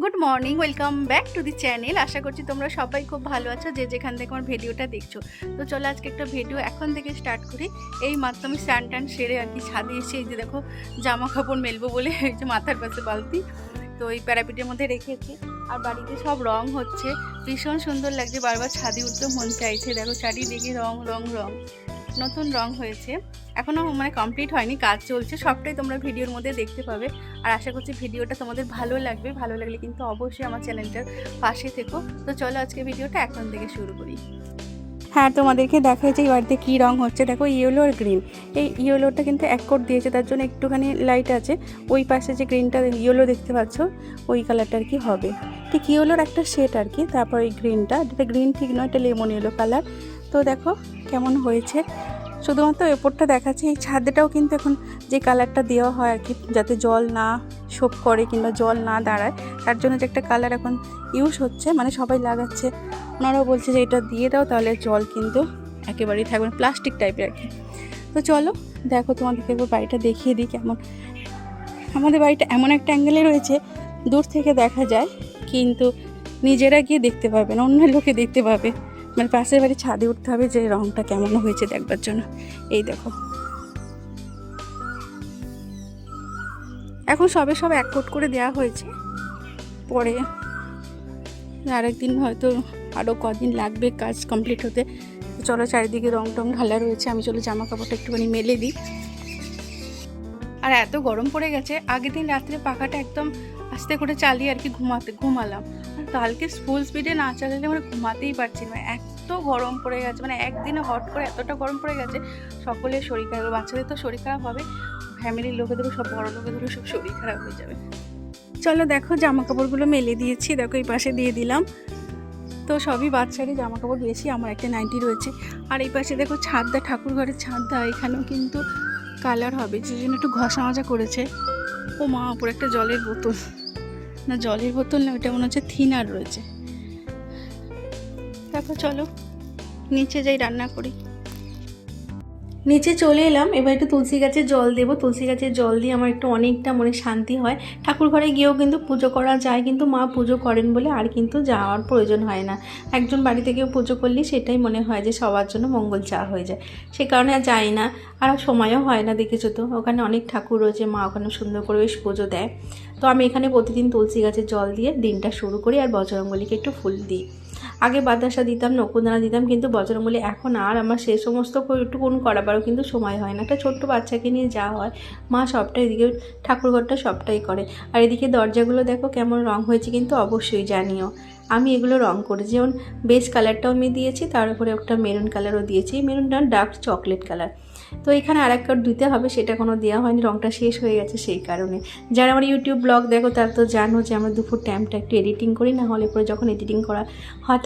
Good morning welcome back to the channel আশা করছি তোমরা সবাই খুব ভালো আছো, যে যেখান থেকে আমার ভিডিওটা দেখছ। তো চলো আজকে একটা ভিডিও এখন থেকে স্টার্ট করি। এই মাত্র আমি স্টান টান সেরে আর কি ছাদে এসে এই যে দেখো জামা কাপড় মেলবো বলে এই যে মাথার পাশে বালতি, তো এই প্যারাপিটের মধ্যে রেখেছি আর বাড়িতে সব রং হচ্ছে। ভীষণ সুন্দর লাগছে, বারবার ছাদে উঠতে মন চাইছে। দেখো চারিদিকে রং রং রং। নতুন রং হয়েছে। এখনও মানে কমপ্লিট হয়নি, কাজ চলছে, সবটাই তোমরা ভিডিওর মধ্যে দেখতে পাবে। আর আশা করছি ভিডিওটা তোমাদের ভালো লাগবে। ভালো লাগলে কিন্তু অবশ্যই আমার চ্যানেলটার পাশে থেকো। তো চলো আজকে ভিডিওটা এখন থেকে শুরু করি। হ্যাঁ তোমাদেরকে দেখা যাচ্ছে এই বাড়িতে কী রং হচ্ছে। দেখো ইয়েলো আর গ্রিন এই ইয়েলোটা কিন্তু এক কোট দিয়েছে, তার জন্য একটুখানি লাইট আছে। ওই পাশে যে গ্রিনটা ইয়েলো দেখতে পাচ্ছ, ওই কালারটা আর কি হবে। ঠিক ইয়েলোর একটা শেড আর কি, তারপর এই গ্রিনটা এটা গ্রিন ঠিক নয়, এটা লেমন ইয়েলো কালার তো দেখো কেমন হয়েছে? শুধুমাত্র ওপরটা দেখাচ্ছে, এই ছাদেটাও কিন্তু এখন যে কালারটা দেওয়া হয় আর কি, যাতে জল না শোপ করে কিংবা জল না দাঁড়ায়, তার জন্য যে একটা কালার এখন ইউজ হচ্ছে মানে সবাই লাগাচ্ছে। ওনারাও বলছে যে এটা দিয়ে দাও, তাহলে জল কিন্তু একেবারেই থাকবে না প্লাস্টিক টাইপের আর কি। তো চলো, দেখো তোমাদেরকে একবার বাড়িটা দেখিয়ে দিই কেমন। আমাদের বাড়িটা এমন একটা অ্যাঙ্গেলে রয়েছে, দূর থেকে দেখা যায়, কিন্তু নিজেরা গিয়ে দেখতে পাবে না, অন্য লোকে দেখতে পাবে। মানে পাশের বাড়ি ছাদে উঠতে হবে যে রংটা কেমন হয়েছে দেখবার জন্য। এই দেখো। এখন সবে সব এক কোট করে দেওয়া হয়েছে। পরে আরেকদিন হয়তো আরও কদিন লাগবে কাজ কমপ্লিট হতে। চলো চারিদিকে রং টং ঢালা রয়েছে, আমি চলো জামা কাপড়টা একটুখানি মেলে দিই। আর এত গরম পড়ে গেছে, আগের দিন রাত্রে পাখাটা একদম আস্তে করে চালিয়ে আর কি ঘুমাতে, ঘুমালাম। আর কালকে ফুল স্পিডে না চালালে মানে ঘুমাতেই পারছি না। এত গরম পড়ে গেছে মানে একদিনে হট করে এতটা গরম পড়ে গেছে সকলের শরীর খারাপ, বাচ্চাদের তো শরীর খারাপ হবে ফ্যামিলির লোকেদেরও সব, বড় লোকেদেরও সব শরীর খারাপ হয়ে যাবে। চলো দেখো জামা কাপড়গুলো মেলে দিয়েছি, দেখো এই পাশে দিয়ে দিলাম। তো সবই বাচ্চারই জামা কাপড় দিয়েছি, আমার একটা নাইটি রয়েছে। আর এই পাশে দেখো ছাদদা ঠাকুর ঘরের ছাদদা এখানেও কিন্তু কালার হবে, যে জন্য একটু ঘষা মাজা করেছে। ও মা ওপরে একটা জলের বোতল। না জলের বোতল না, ওইটা মনে হচ্ছে থিনার রয়েছে। তারপর চলো, নিচে যাই রান্না করি। নিচে চলে এলাম, এবার একটু তুলসী গাছে জল দেবো। তুলসী গাছে জল দিয়ে আমার একটু অনেকটা মনে শান্তি হয়। ঠাকুর ঘরে গিয়েও কিন্তু পুজো করা যায়, কিন্তু মা পুজো করেন বলে আর কিন্তু যাওয়ার প্রয়োজন হয় না। একজন বাড়ি থেকেও পুজো করলে সেটাই মনে হয় যে সবার জন্য মঙ্গল চাওয়া হয়ে যায়। সে কারণে আর যাই না, আর সময়ও হয় না দেখেছ তো। ওখানে অনেক ঠাকুর রয়েছে, মা ওখানে সুন্দর করে বেশ পুজো দেয়। তো আমি এখানে প্রতিদিন তুলসী গাছে জল দিয়ে দিনটা শুরু করি আর বজরঙ্গলিকে একটু ফুল দিই। আগে বাতাসা দিতাম, নকুদানা দিতাম, কিন্তু বজরমূলে এখন আর আমার সে সমস্ত কোন করাবারও কিন্তু সময় হয় না। একটা ছোট্ট বাচ্চাকে নিয়ে যা হয়, মা সবটাই এদিকে, ঠাকুরঘরটা সবটাই করে। আর এদিকে দরজাগুলো দেখো কেমন রং হয়েছে কিন্তু অবশ্যই জানিও। আমি এগুলো রং করি, যেমন বেস কালারটাও আমি দিয়েছি, তার উপরে একটা মেরুন কালারও দিয়েছি। মেরুনটা ডার্ক চকলেট কালার তো এখানে আর এক কার্ড দিতে হবে, সেটা কোনো দেওয়া হয়নি, রংটা শেষ হয়ে গেছে সেই কারণে। যারা আমার ইউটিউব ব্লগ দেখো, তারা তো জানো যে আমরা দুপুর টাইমটা একটু এডিটিং করি, না হলে পরে যখন এডিটিং করা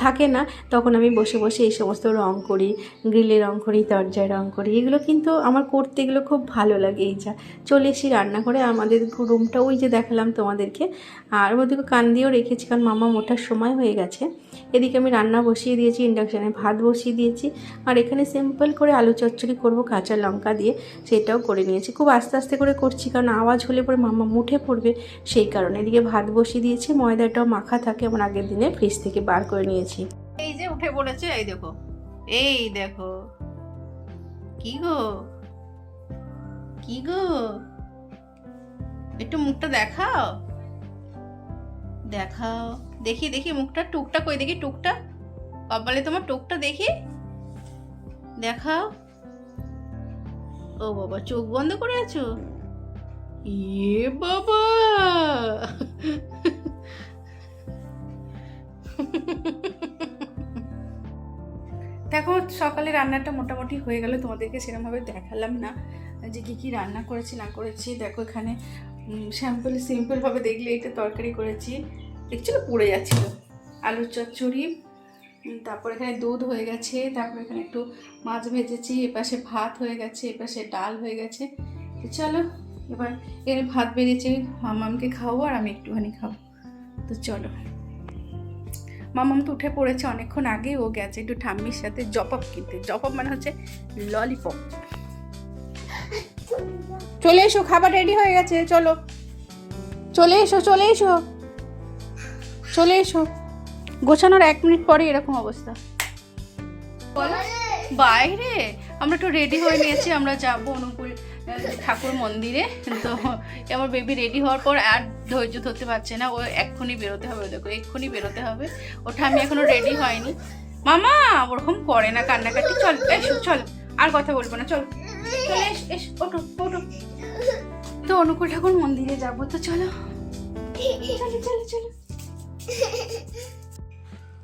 থাকে না, তখন আমি বসে বসে এই সমস্ত রং করি গ্রিলে রং করি, দরজায় রং করি, এগুলো কিন্তু আমার করতে এগুলো খুব ভালো লাগে এই যা। চলে এসি রান্না করে আমাদের রুমটা ওই যে দেখালাম তোমাদেরকে, আর ওদিকে কান দিয়েও রেখেছি, কারণ মামা মোটার সময় হয়ে গেছে। এদিকে আমি রান্না বসিয়ে দিয়েছি ইন্ডাকশানে ভাত বসিয়ে দিয়েছি, আর এখানে সিম্পল করে আলু চচ্চড়ি করব, কাঁচা লঙ্কা দিয়ে সেটাও করে নিয়েছি। খুব আস্তে আস্তে করে করছি কারণ আওয়াজ হলে পরে মামা মুঠে পড়বে সেই কারণে। এদিকে ভাত বসিয়ে দিয়েছি, ময়দাটাও মাখা থাকে আমার আগের দিনে ফ্রিজ থেকে বার করে নিয়েছি। এই যে উঠে পড়েছে, এই দেখো এই দেখো। কি গো? কি গো? একটু মুখটা দেখাও। দেখাও। দেখি দেখি মুখটা, টুকটা কই দেখি, টুকটা? কপালে তোমার টুকটা দেখি। দেখাও। ও বাবা, চোখ বন্ধ করে আছো? ইয়ে বাবা! দেখো, সকালে রান্নাটা মোটামুটি হয়ে গেল, তোমাদেরকে সেরকমভাবে দেখালাম না যে কী কী রান্না করেছি, না করেছি। দেখো, এখানে স্যাম্পল সিম্পলভাবে দেখলে এটা তরকারি করেছি। দেখছিল পড়ে যাচ্ছিল। আলুর চচ্চড়ি তারপর এখানে দুধ হয়ে গেছে, তারপর এখানে একটু মাছ ভেজেছি, এপাশে ভাত হয়ে গেছে, এপাশে ডাল হয়ে গেছে। তো চলো, এবার এর ভাত বেরিয়েছে, মামামকে খাওয়াবো আর আমি একটুখানি খাব। তো চলো। মামাম তো উঠে পড়েছে অনেকক্ষণ আগে, ও গেছে একটু ঠাম্মির সাথে জপপ কিনতে। জপপ মানে হচ্ছে ললিপপ চলে এসো, খাবার রেডি হয়ে গেছে, চলো। চলে এসো চলে এসো। চলে এসো। গোছানোর এক মিনিট পরে এরকম অবস্থা। বাইরে? আমরা একটু রেডি হয়ে নিয়েছি, আমরা যাব অনুকূল ঠাকুর মন্দিরে। তো আমার বেবি রেডি হওয়ার পর আর ধৈর্য ধরতে পারছে না, ও এক্ষুনি বেরোতে হবে, দেখো, এক্ষুনি বেরোতে হবে। ওটা আমি এখনও রেডি হয়নি। মামা, ওরকম করে না কান্নাকাটি। চল এসো চল, আর কথা বলব না, চল। এস এস তো অনুকূল ঠাকুর মন্দিরে যাব, তো চলো। চলো চলো চলো।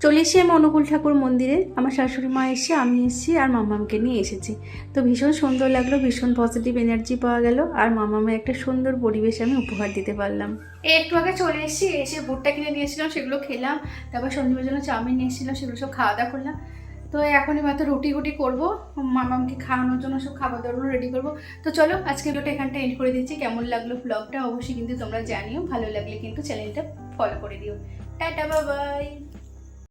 চলে এসেছি আমি অনুকূল ঠাকুর মন্দিরে আমার শাশুড়ি মা এসে, আমি এসেছি আর মামামকে নিয়ে এসেছি। তো ভীষণ সুন্দর লাগল, ভীষণ পজিটিভ এনার্জি পাওয়া গেল আর মামামের একটা সুন্দর পরিবেশ আমি উপহার দিতে পারলাম। একটু আগে চলে এসেছি এসে ভুট্টা কিনে নিয়েছিলাম, সেগুলো খেলাম, তারপর সন্ধ্যের জন্য চাউমিন নিয়ে এসেছিলাম, সেগুলো সব খাওয়া দাওয়া করলাম। তো এখনই মাত্র রুটি গুটি করব, মামামকে খাওয়ানোর জন্য সব খাবার দাবারগুলো রেডি করব। তো চলো আজকে ভিডিওটা এখানটা এন্ড করে দিচ্ছি। কেমন লাগল ব্লগটা অবশ্যই কিন্তু তোমরা জানিও, ভালো লাগলে কিন্তু চ্যানেলটা ফলো করে দিও। টাটা বাবাই